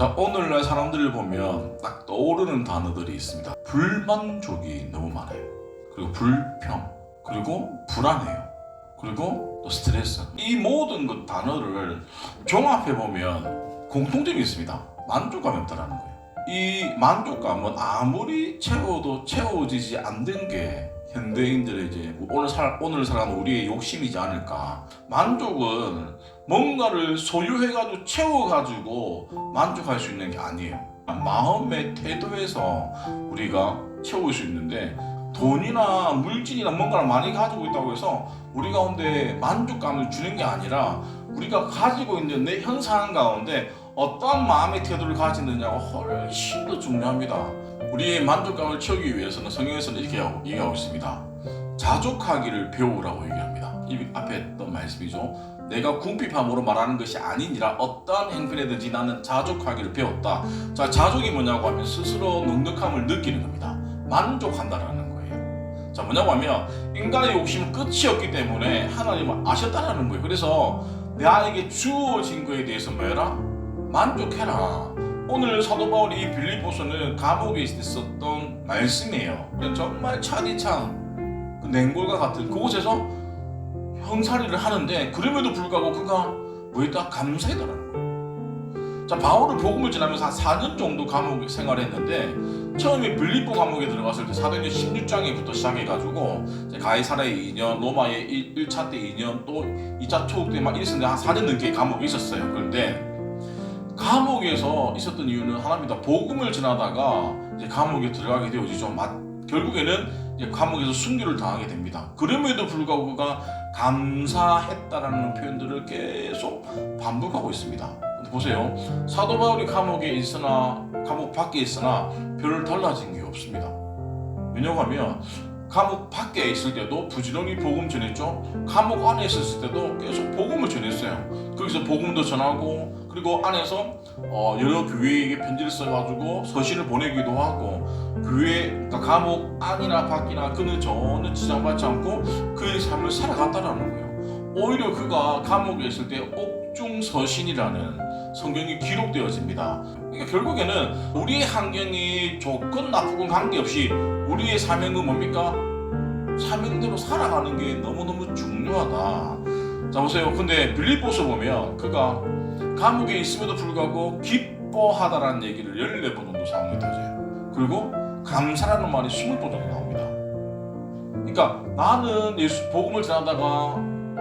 자 오늘날 사람들을 보면 딱 떠오르는 단어들이 있습니다. 불만족이 너무 많아요. 그리고 불평, 그리고 불안해요. 그리고 또 스트레스. 이 모든 그 단어를 종합해 보면 공통점이 있습니다. 만족감이 없다라는 거예요. 이 만족감은 아무리 채워도 채워지지 않는 게 현대인들의 이제 오늘 살 오늘 살아가는 우리의 욕심이지 않을까. 만족은 뭔가를 소유해가지고 채워가지고 만족할 수 있는 게 아니에요. 마음의 태도에서 우리가 채울 수 있는데 돈이나 물질이나 뭔가를 많이 가지고 있다고 해서 우리 가운데 만족감을 주는 게 아니라 우리가 가지고 있는 내 현 상황 가운데 어떠한 마음의 태도를 가지느냐가 훨씬 더 중요합니다. 우리의 만족감을 채우기 위해서는 성경에서는 이렇게 하고- 얘기하고 있습니다. 자족하기를 배우라고 얘기합니다. 이 앞에 했던 말씀이죠. 내가 궁핍함으로 말하는 것이 아니니라 어떠한 행편에든지 나는 자족하기를 배웠다. 자, 자족이 뭐냐고 하면 스스로 넉넉함을 느끼는 겁니다. 만족한다라는 거예요. 자, 뭐냐고 하면 인간의 욕심은 끝이 없기 때문에 하나님을 아셨다라는 거예요. 그래서 나에게 주어진 거에 대해서 뭐해라? 만족해라. 오늘 사도 바울이 이 빌립보서는 감옥에 때 썼던 말씀이에요. 정말 차디찬 그 냉골과 같은 그곳에서 형사리를 하는데 그럼에도 불구하고 그가 뭐했다? 감사했다라는 거예요. 자 바울은 복음을 지나면서 한 4년 정도 감옥 생활했는데 처음에 빌립보 감옥에 들어갔을 때 사도행전 16장에부터 시작해가지고 가이사라에 2년, 로마에 1, 차 때 2년, 또 2차 초국 때막 이랬었는데 한 4년 넘게 감옥에 있었어요. 그런데 감옥에서 있었던 이유는 하나입니다. 복음을 전하다가 이제 감옥에 들어가게 되어지죠. 마- 결국에는 이제 감옥에서 순교를 당하게 됩니다. 그럼에도 불구하고 그가 감사했다라는 표현들을 계속 반복하고 있습니다. 보세요. 사도 바울이 감옥에 있으나 감옥 밖에 있으나 별 달라진 게 없습니다. 왜냐하면 감옥 밖에 있을 때도 부지런히 복음 전했죠. 감옥 안에 있었을 때도 계속 복음을 전했어요. 거기서 복음도 전하고 그리고 안에서 어, 여러 교회에게 편지를 써가지고 서신을 보내기도 하고 교회 그러니까 감옥 안이나 밖이나 그는 전혀 지장받지 않고 그의 삶을 살아갔다라는 거예요. 오히려 그가 감옥에 있을 때 옥중 서신이라는 성경이 기록되어집니다. 그러니까 결국에는 우리의 환경이 조건 나쁘건 관계없이 우리의 사명은 뭡니까? 사명대로 살아가는 게 너무너무 중요하다. 자 보세요. 근데 빌립보서 보면 그가 감옥에 있음에도 불구하고 기뻐하다라는 얘기를 14번 정도 사용이 되어져요. 그리고 감사라는 말이 20번 정도 나옵니다. 그러니까 나는 예수 복음을 전하다가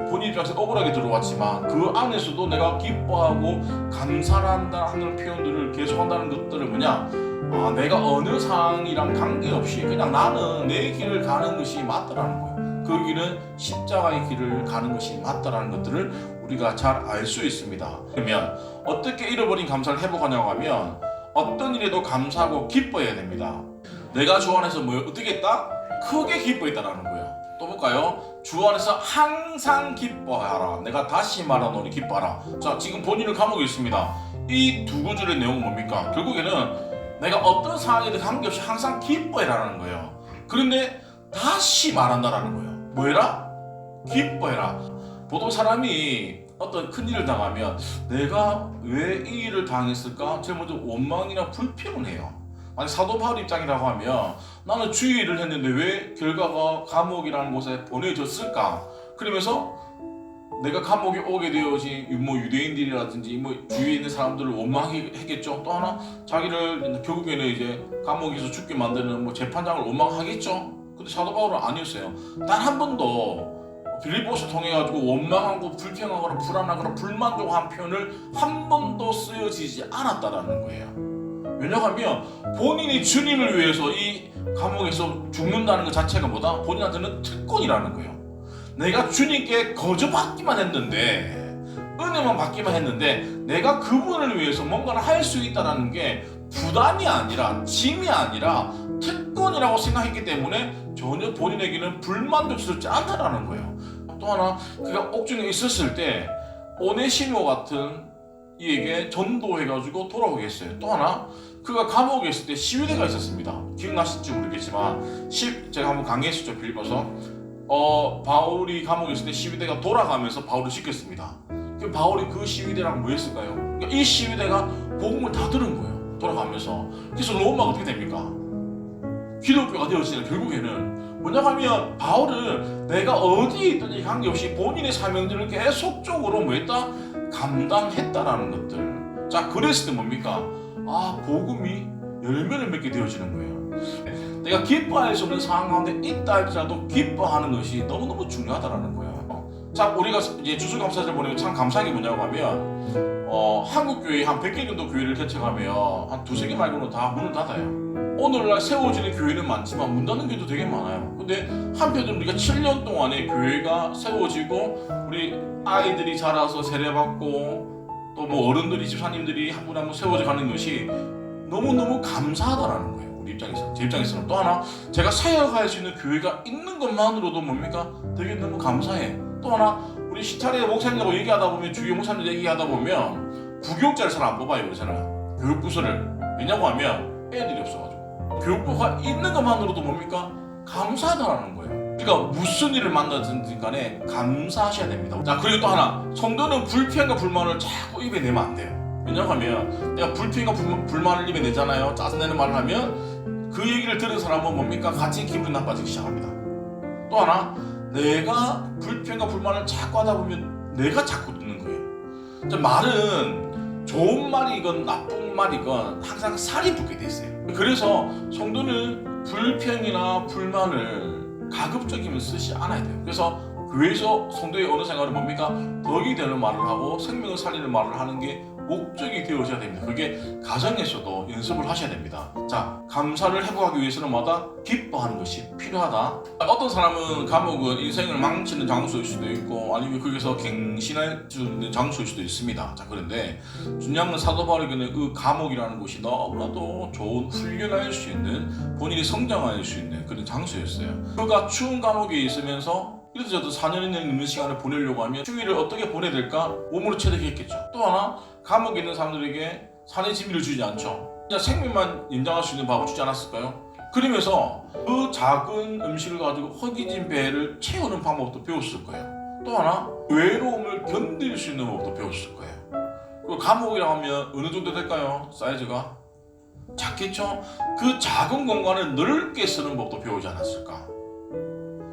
본인 입장에서 억울하게 들어왔지만 그 안에서도 내가 기뻐하고 감사한다 하는 표현들을 계속한다는 것들은 뭐냐? 아, 내가 어느 상황이랑 관계없이 그냥 나는 내 길을 가는 것이 맞다라는 거예요. 그 길은 십자가의 길을 가는 것이 맞다라는 것들을 우리가 잘 알 수 있습니다. 그러면 어떻게 잃어버린 감사를 회복하냐고 하면 어떤 일에도 감사하고 기뻐해야 됩니다. 내가 주 안에서 뭐 어떻게 했다? 크게 기뻐했다라는 거예요. 또 볼까요? 주 안에서 항상 기뻐하라. 내가 다시 말하노니 기뻐하라. 자, 지금 본인은 감옥에 있습니다. 이 두 구절의 내용은 뭡니까? 결국에는 내가 어떤 상황에도 관계없이 항상 기뻐해라는 거예요. 그런데 다시 말한다라는 거예요. 뭐해라? 기뻐해라. 보통 사람이 어떤 큰 일을 당하면 내가 왜 이 일을 당했을까? 제일 먼저 원망이나 불평을 해요. 만약 사도 바울 입장이라고 하면 나는 주의 일을 했는데 왜 결과가 감옥이라는 곳에 보내졌을까? 그러면서 내가 감옥에 오게 되어진 뭐 유대인들이라든지 뭐 주위에 있는 사람들을 원망하겠죠. 또 하나 자기를 결국에는 이제 감옥에서 죽게 만드는 뭐 재판장을 원망하겠죠. 근데 사도 바울은 아니었어요. 단 한 번도 빌립보서 통해 가지고 원망하고 불평하거나 불안하거나 불만족한 표현을 한 번도 쓰여지지 않았다라는 거예요. 왜냐하면 본인이 주님을 위해서 이 감옥에서 죽는다는 것 자체가 뭐다? 본인한테는 특권이라는 거예요. 내가 주님께 거저 받기만 했는데 은혜만 받기만 했는데 내가 그분을 위해서 뭔가를 할 수 있다라는 게 부담이 아니라 짐이 아니라 특권이라고 생각했기 때문에 전혀 본인에게는 불만족스럽지 않다라는 거예요. 또 하나 그가 옥중에 있었을 때 오네시모 같은 이에게 전도해가지고 돌아오게 했어요. 또 하나 그가 감옥에 있을 때 시위대가 있었습니다. 기억나실지 모르겠지만 시, 제가 한번 강의했었죠 빌립보서 어 바울이 감옥에 있을 때 시위대가 돌아가면서 바울을 시켰습니다. 그 바울이 그 시위대랑 뭐 했을까요? 그러니까 이 시위대가 복음을 다 들은 거예요. 돌아가면서. 그래서 로마가 어떻게 됩니까? 기독교가 되어지는 결국에는 뭐냐 하면 바울은 내가 어디에 있든지 관계없이 본인의 사명들을 계속적으로 뭐 했다? 감당했다라는 것들. 자, 그랬을 때 뭡니까? 아, 복음이 열매를 맺게 되어지는 거예요. 내가 기뻐할 수 없는 상황 가운데 있다 할지라도 기뻐하는 것이 너무너무 중요하다라는 거예요. 자, 우리가 이제 주수감사절 보내면 참 감사한 게 뭐냐고 하면, 어, 한국 교회 한 100개 정도 교회를 개척하면 한 두세 개 말고는 다 문을 닫아요. 오늘날 세워지는 교회는 많지만 문 닫는 교회도 되게 많아요. 근데 한편으로 우리가 7년 동안에 교회가 세워지고 우리 아이들이 자라서 세례받고 또 뭐 어른들이 집사님들이 한 분 한 분 세워져 가는 것이 너무너무 감사하다라는 거예요. 우리 입장에서. 제 입장에서는 또 하나 제가 사역할 수 있는 교회가 있는 것만으로도 뭡니까? 되게 너무 감사해. 또 하나 우리 시타리의 목사님하고 얘기하다 보면 주요 목사님 얘기하다 보면 부교육자를 잘 안 뽑아요 그러잖아요. 교육부서를 왜냐고 하면 애들이 없어가지고 교육부가 있는 것만으로도 뭡니까? 감사하다라는 거예요. 그러니까 무슨 일을 만나든지 간에 감사하셔야 됩니다. 자 그리고 또 하나 성도는 불평과 불만을 자꾸 입에 내면 안 돼요. 왜냐하면 내가 불평과 불만, 불만을 입에 내잖아요. 짜증내는 말을 하면 그 얘기를 들은 사람은 뭡니까? 같이 기분이 나빠지기 시작합니다. 또 하나 내가 불평과 불만을 자꾸 하다 보면 내가 자꾸 듣는 거예요. 자, 말은 좋은 말이건 나쁜 말이건 항상 살이 붙게 돼 있어요. 그래서 성도는 불평이나 불만을 가급적이면 쓰지 않아야 돼요. 그래서 교회에서 성도의 어느 생활은 뭡니까? 덕이 되는 말을 하고 생명을 살리는 말을 하는 게 목적이 되어져야 됩니다. 그게 가정에서도 연습을 하셔야 됩니다. 자, 감사를 회복하기 위해서는 뭐다? 기뻐하는 것이 필요하다. 어떤 사람은 감옥은 인생을 망치는 장소일 수도 있고 아니면 거기서 갱신할 수 있는 장소일 수도 있습니다. 자, 그런데 건 사도 바울에게는 그 감옥이라는 곳이 너무나도 좋은 훈련할 수 있는 본인이 성장할 수 있는 그런 장소였어요. 그가 추운 감옥에 있으면서 이래도 저도 4년이 넘는 시간을 보내려고 하면 휴일을 어떻게 보내야 될까 몸으로 체득했겠죠. 또 하나 감옥에 있는 사람들에게 산의 진미를 주지 않죠. 그냥 생명만 연장할 수 있는 밥을 주지 않았을까요? 그러면서 그 작은 음식을 가지고 허기진 배를 채우는 방법도 배웠을 거예요. 또 하나 외로움을 견딜 수 있는 법도 배웠을 거예요. 그 감옥이라 하면 어느 정도 될까요? 사이즈가 작겠죠? 그 작은 공간을 넓게 쓰는 법도 배우지 않았을까?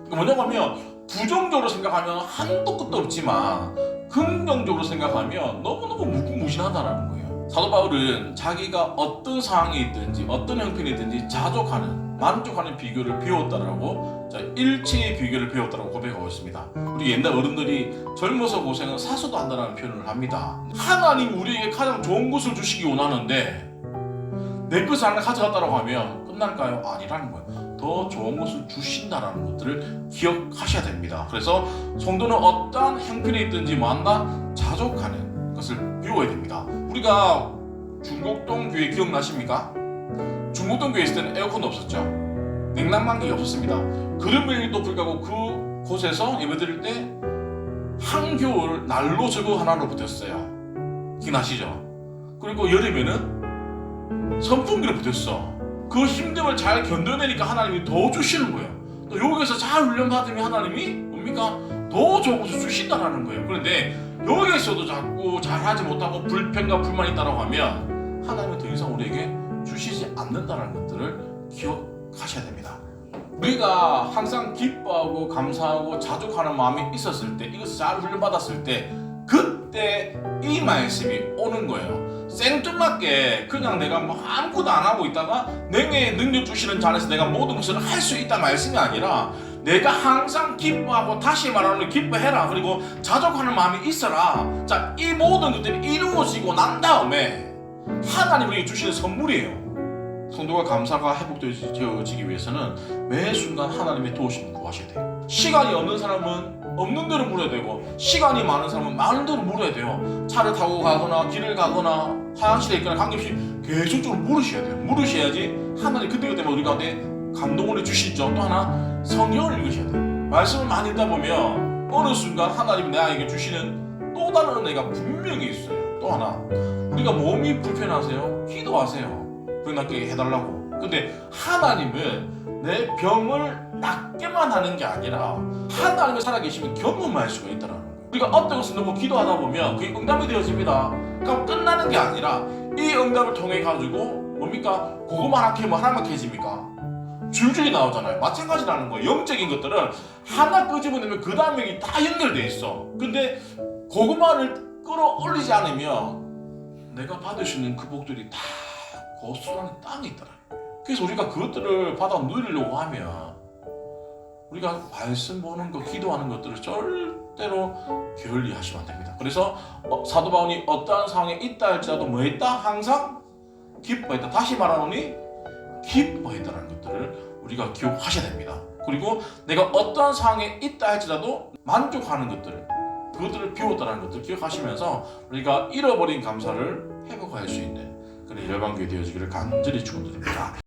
그러니까 뭐냐고 하면 부정적으로 생각하면 한도 끝도 없지만 긍정적으로 생각하면 너무너무 무궁무진하다라는 거예요. 사도 바울은 자기가 어떤 상황에 있든지 어떤 형편이든지 자족하는 만족하는 비결을 배웠다라고 자, 일체의 비결을 배웠다라고 고백하고 있습니다. 우리 옛날 어른들이 젊어서 고생은 사서도 한다는 표현을 합니다. 하나님 우리에게 가장 좋은 것을 주시기 원하는데 내 것을 하나 가져갔다고 하면 끝날까요? 아니라는 거예요. 더 좋은 것을 주신다라는 것들을 기억하셔야 됩니다. 그래서 성도는 어떠한 형편에 있든지 뭐한다? 자족하는 것을 배워야 됩니다. 우리가 중곡동 교회 기억나십니까? 중곡동 교회 있을 때는 에어컨도 없었죠. 냉난방기 없었습니다. 그럼에도 불구하고 그 곳에서 예배드릴 때 한겨울 난로 저거 하나로 붙였어요. 기억나시죠? 그리고 여름에는 선풍기를 붙였어. 그 힘듦을 잘 견뎌내니까 하나님이 더 주시는 거예요. 또 여기서 잘 훈련 받으면 하나님이 뭡니까? 더 좋은 것을 주신다는 거예요. 그런데 여기에서도 자꾸 잘하지 못하고 불평과 불만이 하면 하나님은 더 이상 우리에게 주시지 않는다는 것들을 기억하셔야 됩니다. 우리가 항상 기뻐하고 감사하고 자족하는 마음이 있었을 때 이것을 잘 훈련받았을 때 그때 이 말씀이 오는 거예요. 생뚱맞게 그냥 내가 뭐 아무것도 안 하고 있다가 내게 능력 주시는 자리에서 내가 모든 것을 할 수 있다 말씀이 아니라 내가 항상 기뻐하고 다시 말하는 기뻐해라. 그리고 자족하는 마음이 있어라. 자 이 모든 것들이 이루어지고 난 다음에 하나님 우리에게 주시는 선물이에요. 성도가 감사가 회복되어지기 위해서는 매 순간 하나님의 도우심을 구하셔야 돼요. 시간이 없는 사람은 없는 대로 물어야 되고 시간이 많은 사람은 많은 대로 물어야 돼요. 차를 타고 가거나 길을 가거나 화장실에 있거나 관계없이 계속적으로 물으셔야 돼요. 물으셔야지 하나님 그때그때 우리 가운데 감동을 해주시죠 또 하나 성경을 읽으셔야 돼요. 말씀을 많이 읽다 보면 어느 순간 하나님이 나에게 주시는 또 다른 은혜가 분명히 있어요. 또 하나. 우리가 몸이 불편하세요? 기도하세요. 병 낫게 해달라고 근데 하나님은 내 병을 낫게만 하는 게 아니라 하나님을 살아계시면 경험할 수가 있다는 거예요 우리가 어떤 것을 놓고 기도하다 보면 그게 응답이 되어집니다. 그럼 끝나는 게 아니라 이 응답을 통해 가지고 뭡니까? 고구마 하나 캐면 하나만 캐집니까? 줄줄이 나오잖아요. 마찬가지라는 거예요. 영적인 것들은 하나 끄집어내면 그 다음에 다 연결돼 있어. 근데 고구마를 끌어올리지 않으면 내가 받을 수 있는 그 복들이 다 고스란히 땅에 있더라. 그래서 우리가 그것들을 받아 누리려고 하면 우리가 말씀 보는 것, 기도하는 것들을 절대로 게을리 하시면 안 됩니다. 그래서 어, 사도 바울이 어떠한 상황에 있다 할지라도 뭐 했다? 항상 기뻐했다. 다시 말하노니 기뻐했다는 것들을 우리가 기억하셔야 됩니다. 그리고 내가 어떠한 상황에 있다 할지라도 만족하는 것들, 그것들을 비웠다는 것들 기억하시면서 우리가 잃어버린 감사를 회복할 수 있는 그런 열방교회 되어지기를 간절히 축원드립니다.